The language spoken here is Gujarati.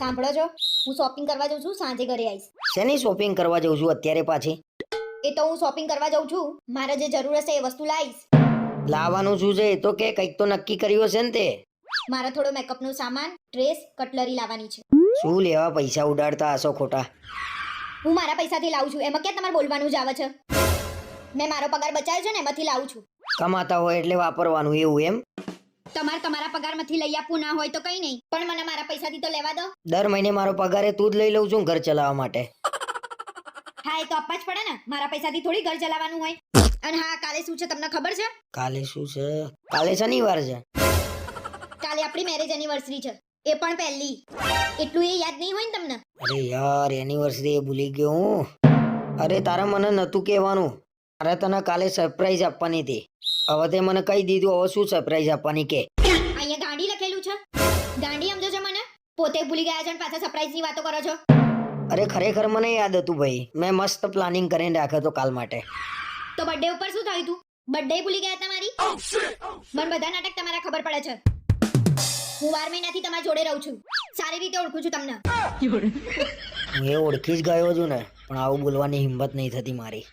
સાંભળો છો હું શોપિંગ કરવા જઉં છું સાંજે ઘરે આવીશ. શેની શોપિંગ કરવા જઉં છું અત્યારે પાછી? એ તો હું શોપિંગ કરવા જઉં છું. મારે જે જરૂર હશે એ વસ્તુ લાવીશ. લાવવાનું શું છે? એ તો કે કંઈક તો નક્કી કર્યું હશે ને તે. મારા થોડો મેકઅપનું સામાન ડ્રેસ કટલરી લાવવાની છે. શું લેવા પૈસા ઉડાડતા હશો ખોટા? હું મારા પૈસાથી લાવું છું. એમાં ક્યાં તમારે બોલવાનું જ આવે છે? મેં મારો પગાર બચાવ્યો છે ને એમાંથી લાવું છું. કમાતા હોય એટલે વાપરવાનું એવું એમ? તમારે તમારા પગારમાંથી લઈ આપવું ના હોય તો કઈ નહીં. પણ મને મારા પૈસાથી તો લેવા દો. દર મહિને મારો પગારે તું જ લઈ લઉં છું ઘર ચલાવવા માટે. હા એ તો આપવા જ પડે ને. મારા પૈસાથી થોડી ઘર ચલાવવાનું હોય. અને હા કાલે શું છે તમને ખબર છે? કાલે શું છે? કાલે શનિવાર છે. કાલે આપણી મેરેજ એનિવર્સરી છે. એ પણ પહેલી. એટલું એ યાદ નહીં હોય ને તમને? અરે યાર એનિવર્સરી એ ભૂલી ગયો હું. અરે તારે મને નતું કહેવાનું. અરે તને કાલે સરપ્રાઈઝ આપવાની હતી. હવે તે મને કહી દીધું હવે શું સરપ્રાઈઝ આપવાની કે? ગાંડી લખેલું છે? ગાંડી સમજો છો મને? પોતે ભૂલી ગયા છો અને પાછા સરપ્રાઈઝની વાતો કરો છો. અરે ખરેખર મને યાદ હતું ભાઈ. મેં મસ્ત પ્લાનિંગ કરીને રાખ્યો તો કાલ માટે. તો બર્થડે ઉપર શું થયું તું? બર્થડે ભૂલી ગયા તમારી? મને બધા નાટક તમારા ખબર પડે છે. હું બાર મહિનાથી તમારી જોડે રહું છું. સારી રીતે ઓળખું છું તમને. હું એ ઓળખી જ ગયો છું ને પણ આવું બોલવાની હિંમત નહીં થતી મારી.